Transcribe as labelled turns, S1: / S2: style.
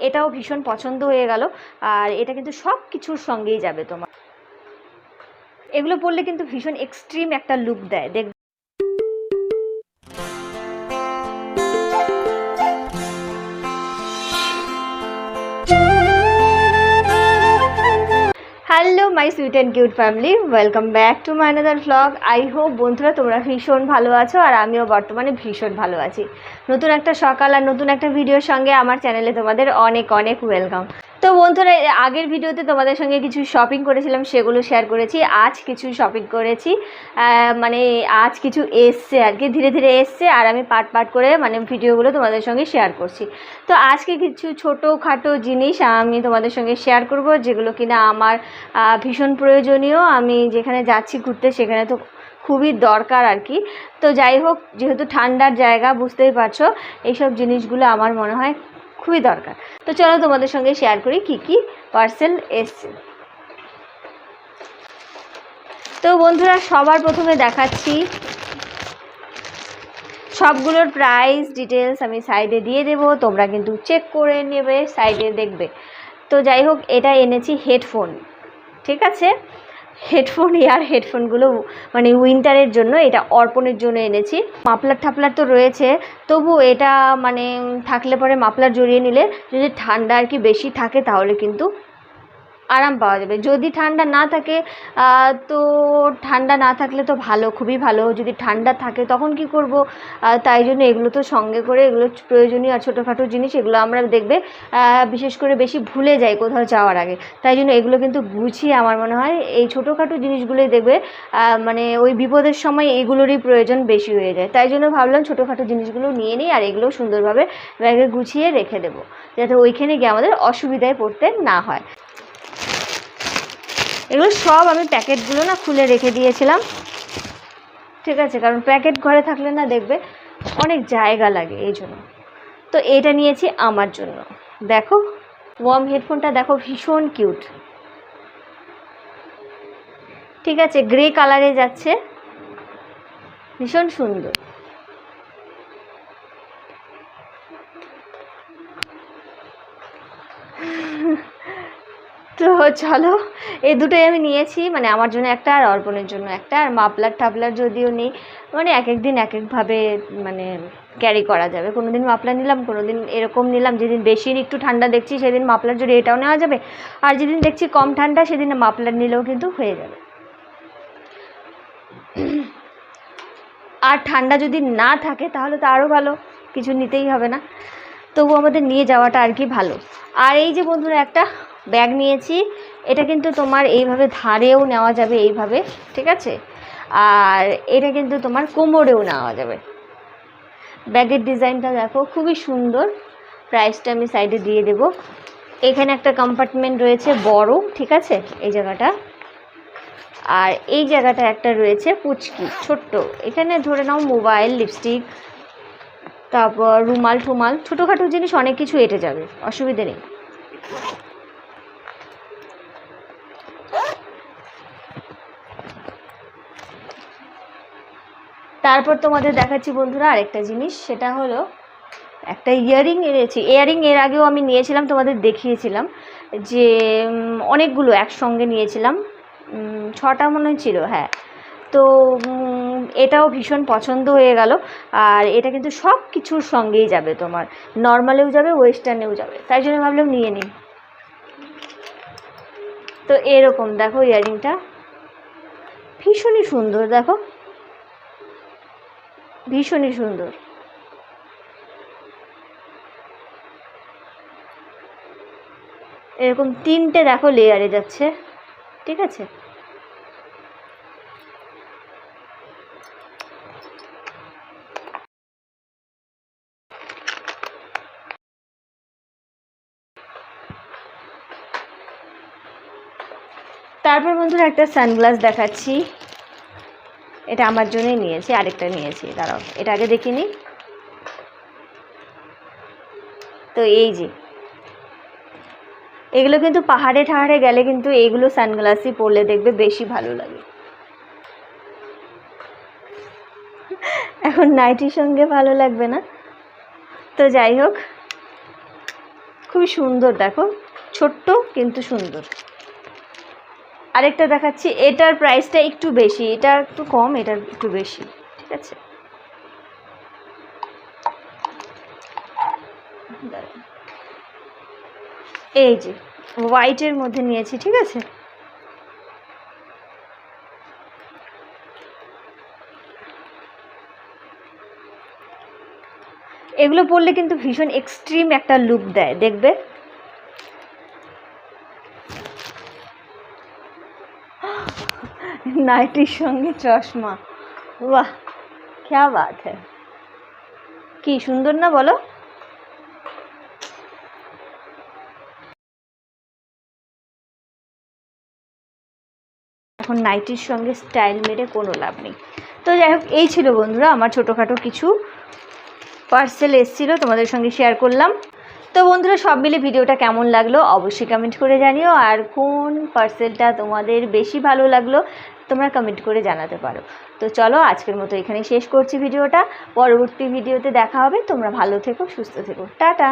S1: এটাও ভীষণ পছন্দ হয়ে গেল। আর এটা কিন্তু সব কিছুর সঙ্গেই যাবে তোমার। এগুলো পরলে কিন্তু ভীষণ এক্সট্রিম একটা লুক দেয়। দেখ hello my sweet and cute family welcome back to my another vlog I hope বন্ধুরা তোমরা ভীষণ ভালো আছো আর আমিও বর্তমানে ভীষণ ভালো আছি। নতুন একটা সকাল আর নতুন একটা ভিডিওর সঙ্গে আমার চ্যানেলে তোমাদের অনেক অনেক ওয়েলকাম তো বন্ধুরা আগের ভিডিওতে তোমাদের সঙ্গে কিছু শপিং করেছিলাম, সেগুলো শেয়ার করেছি। আজ কিছু শপিং করেছি। মানে আজ কিছু এসছে আর কি, ধীরে ধীরে এসছে আর আমি পার্ট পার্ট করে মানে ভিডিওগুলো তোমাদের সঙ্গে শেয়ার করছি। তো আজকে কিছু ছোটোখাটো জিনিস আমি তোমাদের সঙ্গে শেয়ার করব, যেগুলো কিনা আমার ভীষণ প্রয়োজনীয়। আমি যেখানে যাচ্ছি ঘুরতে, সেখানে তো খুবই দরকার আর কি। তো যাই হোক, যেহেতু ঠান্ডার জায়গা, বুঝতেই পারছ, এইসব জিনিসগুলো আমার মনে হয় খুবই দরকার। তো চলো তোমাদের সঙ্গে শেয়ার করি কি কি পার্সেল এসছে। তো বন্ধুরা, সবার প্রথমে দেখাচ্ছি। সবগুলোর প্রাইস ডিটেলস আমি সাইডে দিয়ে দেবো। তোমরা কিন্তু চেক করে নেবে সাইডে দেখবে। তো যাই হোক, এটা এনেছি হেডফোন ঠিক আছে? হেডফোন, এয়ার হেডফোনগুলো মানে উইন্টারের জন্য, এটা অর্পণের জন্য এনেছি। মাফলার ঠাপলার তো রয়েছে, তবু এটা মানে থাকলে পরে মাফলার জড়িয়ে নিলে যদি ঠান্ডা আর কি বেশি থাকে তাহলে কিন্তু আরাম পাওয়া যাবে। যদি ঠান্ডা না থাকে তো ঠান্ডা না থাকলে তো ভালো, খুবই ভালো। যদি ঠান্ডা থাকে, তখন কি করব? তাই জন্য এগুলো তো সঙ্গে করে এগুলো প্রয়োজনীয় আর ছোটোখাটো জিনিস, এগুলো আমরা দেখবে বিশেষ করে বেশি ভুলে যাই কোথাও যাওয়ার আগে। তাই জন্য এগুলো কিন্তু গুছিয়ে আমার মনে হয়, এই ছোটোখাটো জিনিসগুলোই দেখবে মানে ওই বিপদের সময় এগুলোরই প্রয়োজন বেশি হয়ে যায়। তাই জন্য ভাবলাম ছোটোখাটো জিনিসগুলো নিয়ে নিই আর এগুলো সুন্দরভাবে ব্যাগে গুছিয়ে রেখে দেবো, যাতে ওইখানে গিয়ে আমাদের অসুবিধায় পড়তে না হয়। এগুলো সব আমি প্যাকেটগুলো না খুলে রেখে দিয়েছিলাম। ঠিক আছে, কারণ প্যাকেট ঘরে থাকলে না দেখবে অনেক জায়গা লাগে এই জন্য। তো এটা নিয়েছি আমার জন্য। দেখো ওয়ার্ম হেডফোনটা দেখো ভীষণ কিউট ঠিক আছে গ্রে কালারে যাচ্ছে। ভীষণ সুন্দর। চলো, এই দুটোই আমি নিয়েছি মানে আমার জন্য একটা আর অর্পণের জন্য একটা, আর মাপলার টাপলার যদিও নেই মানে এক এক দিন এক একভাবে মানে ক্যারি করা যাবে। কোনো দিন মাপলার নিলাম কোনো দিন এরকম নিলাম, যেদিন বেশি একটু ঠান্ডা দেখছি, সেদিন মাপলার জন্য এটাও নেওয়া যাবে, আর যেদিন দেখছি কম ঠান্ডা, সেদিন মাপলার নিলেও কিন্তু হয়ে যাবে। আর ঠান্ডা যদি না থাকে, তাহলে তো আরও ভালো, কিছু নিতেই হবে না। তবু আমাদের নিয়ে যাওয়াটা আর কি ভালো। আর এই যে বন্ধুরা, একটা ব্যাগ নিয়েছি। এটা কিন্তু তোমার এইভাবে ধারেও নেওয়া যাবে এইভাবে, ঠিক আছে? আর এটা কিন্তু তোমার কোমরেও নেওয়া যাবে। ব্যাগের ডিজাইনটা দেখো, খুবই সুন্দর। প্রাইসটা আমি সাইডে দিয়ে দেব। এখানে একটা কম্পার্টমেন্ট রয়েছে বড়, ঠিক আছে? এই জায়গাটা। আর এই জায়গাটা একটা রয়েছে পুচকি, ছোট্ট। এখানে ধরে নাও মোবাইল লিপস্টিক তারপর রুমাল টুমাল ছোটোখাটো জিনিস অনেক কিছু এঁটে যাবে, অসুবিধে নেই। তারপর তোমাদের দেখাচ্ছি বন্ধুরা আরেকটা জিনিস, সেটা হলো একটা ইয়ারিং এনেছি। ইয়ারিং এর আগেও আমি নিয়েছিলাম, তোমাদের দেখিয়েছিলাম যে অনেকগুলো একসঙ্গে নিয়েছিলাম। ছটা মনে ছিল হ্যাঁ। তো এটাও ভীষণ পছন্দ হয়ে গেল। আর এটা কিন্তু সব কিছুর সঙ্গেই যাবে তোমার। নর্মালেও যাবে, ওয়েস্টার্নেও যাবে। তাই জন্য ভাবলাম নিয়ে নিই। তো এরকম দেখো ইয়ারিংটা ভীষণই সুন্দর, দেখো। ভীষণই সুন্দর। এরকম তিনটে দেখো লেয়ারে যাচ্ছে ঠিক আছে? তারপর বন্ধুরা একটা সানগ্লাস দেখাচ্ছি। এটা আমার জন্যই নিয়েছি, আরেকটা নিয়েছি, দাঁড়াও, এটা আগে দেখিনি। তো এই যে, এগুলো কিন্তু পাহাড়ে ঠাহাড়ে গেলে কিন্তু এইগুলো সানগ্লাসই পরলে দেখবে বেশি ভালো লাগে। এখন নাইটির সঙ্গে ভালো লাগবে না। তো যাই হোক, খুবই সুন্দর, দেখো, ছোট্ট কিন্তু সুন্দর। আরেকটা দেখাচ্ছি, এটার প্রাইসটা একটু বেশি, এটা একটু কম, এটার একটু বেশি, ঠিক আছে? এই যে হোয়াইটের মধ্যে নিয়েছি, ঠিক আছে? এগুলো পরলে কিন্তু ভীষণ এক্সট্রিম একটা লুক দেয়, দেখবে? নাইটির সঙ্গে চশমা। বাহ ক্যা বাত হ্যাঁ কি সুন্দর না বলো? এখন নাইটির সঙ্গে স্টাইল মেরে কোনো লাভ নেই। তো যাই হোক, এই ছিল বন্ধুরা আমার ছোটোখাটো কিছু পার্সেল এসেছিল, তোমাদের সঙ্গে শেয়ার করলাম। তো বন্ধুরা, সব মিলে ভিডিওটা কেমন লাগল অবশ্যই কমেন্ট করে জানিও। আর কোন পার্সেলটা তোমাদের বেশি ভালো লাগল তোমরা কমেন্ট করে জানাতে পারো। তো চলো আজকের মতো এখানেই শেষ করছি ভিডিওটা। পরবর্তী ভিডিওতে দেখা হবে। তোমরা ভালো থেকো, সুস্থ থেকো। টাটা!